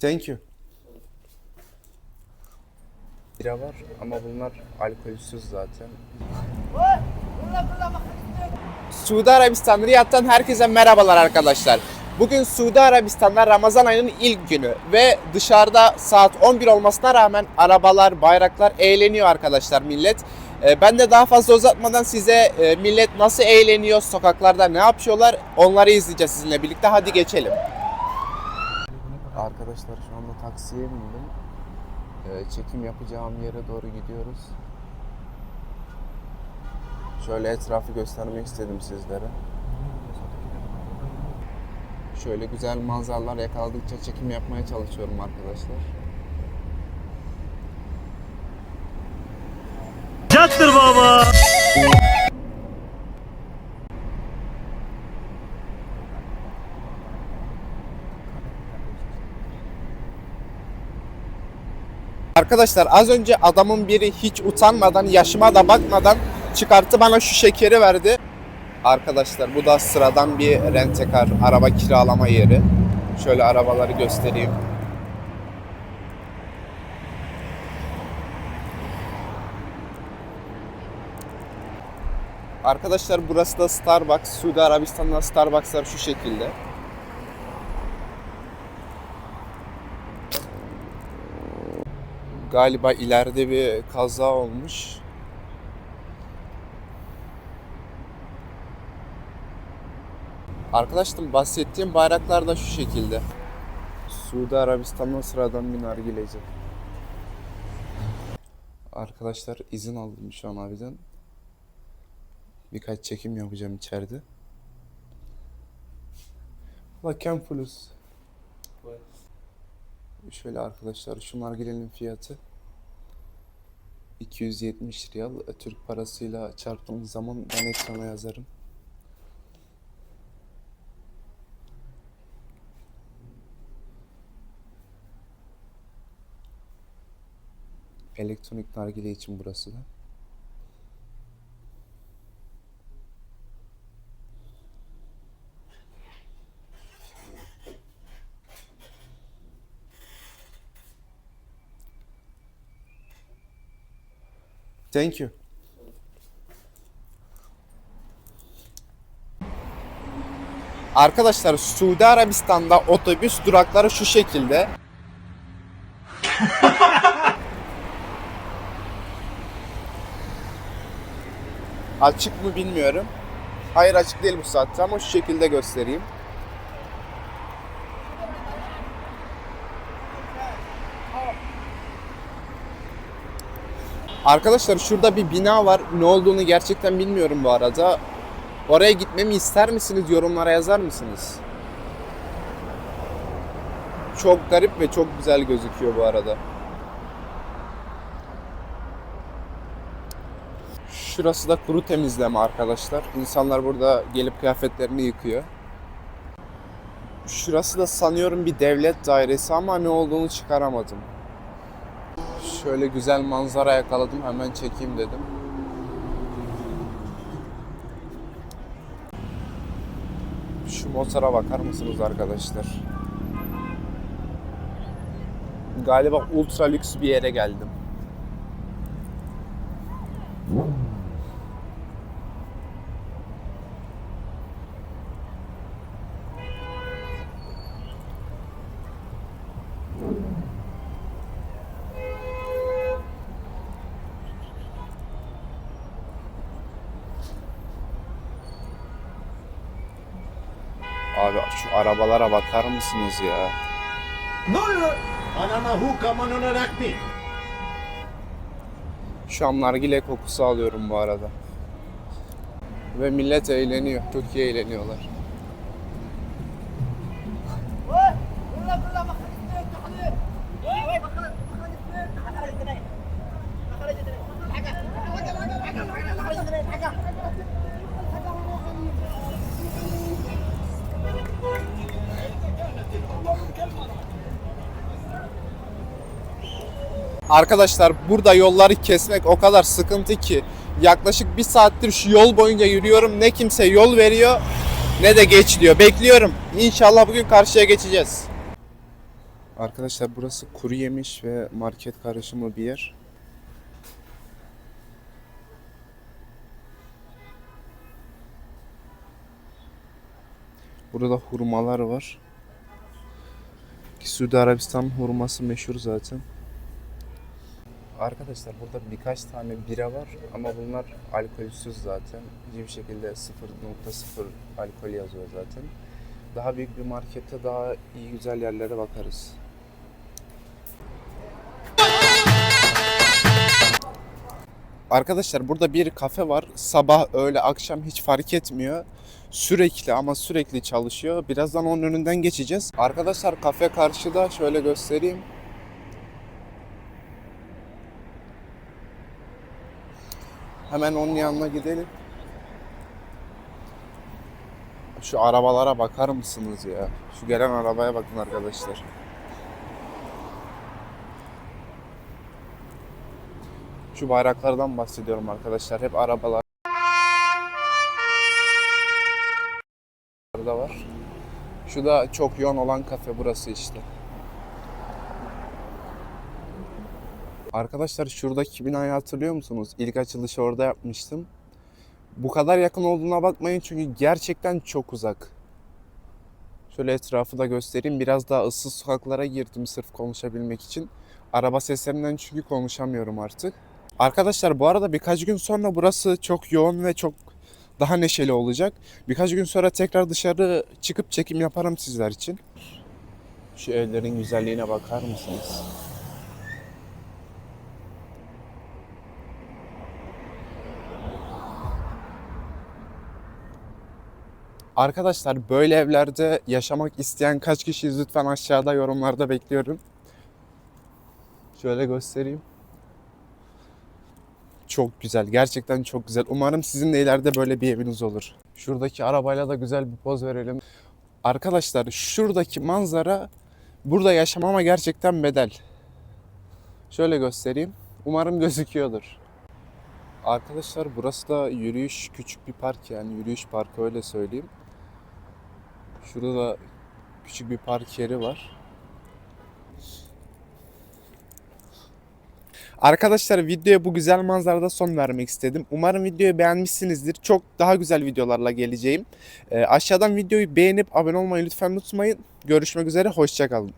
Thank you. Bira var ama bunlar alkolsüz zaten. Suudi Arabistan Riyad'dan herkese merhabalar arkadaşlar. Bugün Suudi Arabistan'da Ramazan ayının ilk günü ve dışarıda saat 11 olmasına rağmen arabalar, bayraklar eğleniyor arkadaşlar millet. Ee, Ben de daha fazla uzatmadan size e, millet nasıl eğleniyor, sokaklarda ne yapıyorlar onları izleyeceğiz sizinle birlikte. Hadi geçelim. Arkadaşlar şu anda taksiye bindim. Ee, çekim yapacağım yere doğru gidiyoruz. Şöyle etrafı göstermek istedim sizlere. Şöyle güzel manzaralar yakaladıkça çekim yapmaya çalışıyorum arkadaşlar. Arkadaşlar az önce adamın biri hiç utanmadan, yaşıma da bakmadan çıkarttı bana şu şekeri verdi. Arkadaşlar bu da sıradan bir rentekar, araba kiralama yeri. Şöyle arabaları göstereyim. Arkadaşlar burası da Starbucks. Suudi Arabistan'da Starbucks'lar şu şekilde. Galiba ileride bir kaza olmuş. Arkadaşlar bahsettiğim bayraklar da şu şekilde. Suudi Arabistan'dan sıradan bir nargileci. Arkadaşlar izin aldım şu an abiden. Birkaç çekim yapacağım içeride. Bakın plus. Şöyle arkadaşlar şu nargilenin fiyatı 270 riyal. E, Türk parasıyla çarptığımız zaman ben ekrana yazarım. Elektronik nargile için burası da. Thank you. Arkadaşlar Suudi Arabistan'da otobüs durakları şu şekilde. açık mı bilmiyorum. Hayır açık değil bu saatte ama şu şekilde göstereyim. Arkadaşlar şurada bir bina var. Ne olduğunu gerçekten bilmiyorum bu arada. Oraya gitmemi ister misiniz? Yorumlara yazar mısınız? Çok garip ve çok güzel gözüküyor bu arada. Şurası da kuru temizleme arkadaşlar. İnsanlar burada gelip kıyafetlerini yıkıyor. Şurası da sanıyorum bir devlet dairesi ama ne olduğunu çıkaramadım. Şöyle güzel manzara yakaladım hemen çekeyim dedim. Şu motora bakar mısınız arkadaşlar? Galiba ultra lüks bir yere geldim. Abi şu arabalara bakar mısınız ya? Ana mahuka manonarakmi. Şu an nargile kokusu alıyorum bu arada. Ve millet eğleniyor. Çok iyi eğleniyorlar. Arkadaşlar burada yolları kesmek o kadar sıkıntı ki yaklaşık bir saattir şu yol boyunca yürüyorum. Ne kimse yol veriyor ne de geç diyor. Bekliyorum. İnşallah bugün karşıya geçeceğiz. Arkadaşlar burası kuru yemiş ve market karışımı bir yer. Burada hurmalar var. Ki Suudi Arabistan hurması meşhur zaten. Arkadaşlar burada birkaç tane bira var ama bunlar alkolsüz zaten. Hiçbir şekilde 0.0 alkol yazıyor zaten. Daha büyük bir markette daha iyi güzel yerlere bakarız. Arkadaşlar burada bir kafe var. Sabah, öğle, akşam hiç fark etmiyor. Sürekli ama sürekli çalışıyor. Birazdan onun önünden geçeceğiz. Arkadaşlar kafe karşıda şöyle göstereyim. Hemen onun yanına gidelim. Şu arabalara bakar mısınız ya? Şu gelen arabaya bakın arkadaşlar. Şu bayraklardan bahsediyorum arkadaşlar. Hep arabalar da var. Şu da çok yoğun olan kafe burası işte. Arkadaşlar şuradaki binayı hatırlıyor musunuz? İlk açılışı orada yapmıştım. Bu kadar yakın olduğuna bakmayın çünkü gerçekten çok uzak. Şöyle etrafı da göstereyim. Biraz daha ıssız sokaklara girdim sırf konuşabilmek için. Araba seslerinden çünkü konuşamıyorum artık. Arkadaşlar bu arada birkaç gün sonra burası çok yoğun ve çok daha neşeli olacak. Birkaç gün sonra tekrar dışarı çıkıp çekim yaparım sizler için. Şu evlerin güzelliğine bakar mısınız? Arkadaşlar böyle evlerde yaşamak isteyen kaç kişiyiz lütfen aşağıda yorumlarda bekliyorum. Şöyle göstereyim. Çok güzel. Gerçekten çok güzel. Umarım sizin de ileride böyle bir eviniz olur. Şuradaki arabayla da güzel bir poz verelim. Arkadaşlar şuradaki manzara burada yaşamama gerçekten bedel. Şöyle göstereyim. Umarım gözüküyordur. Arkadaşlar burası da yürüyüş küçük bir park yani yürüyüş parkı öyle söyleyeyim. Şurada da küçük bir park yeri var. Arkadaşlar videoya bu güzel manzarada son vermek istedim. Umarım videoyu beğenmişsinizdir. Çok daha güzel videolarla geleceğim. Ee, aşağıdan videoyu beğenip abone olmayı lütfen unutmayın. Görüşmek üzere, hoşçakalın.